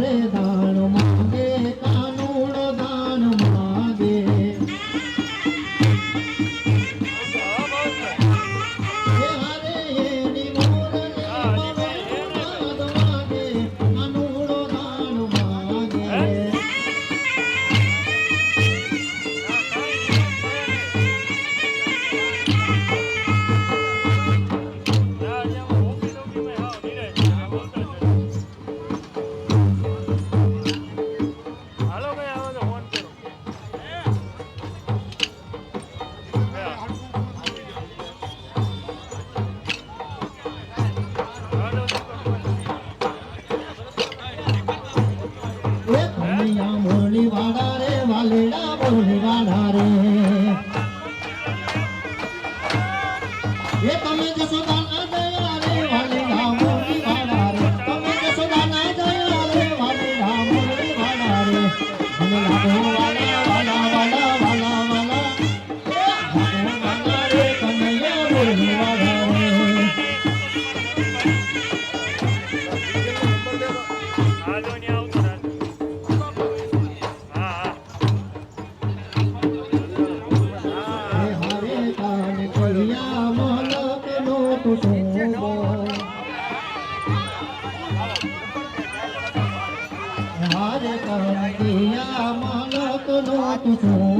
તારે દાણ માંગે કા હારે કહો દિયા માલક નો તું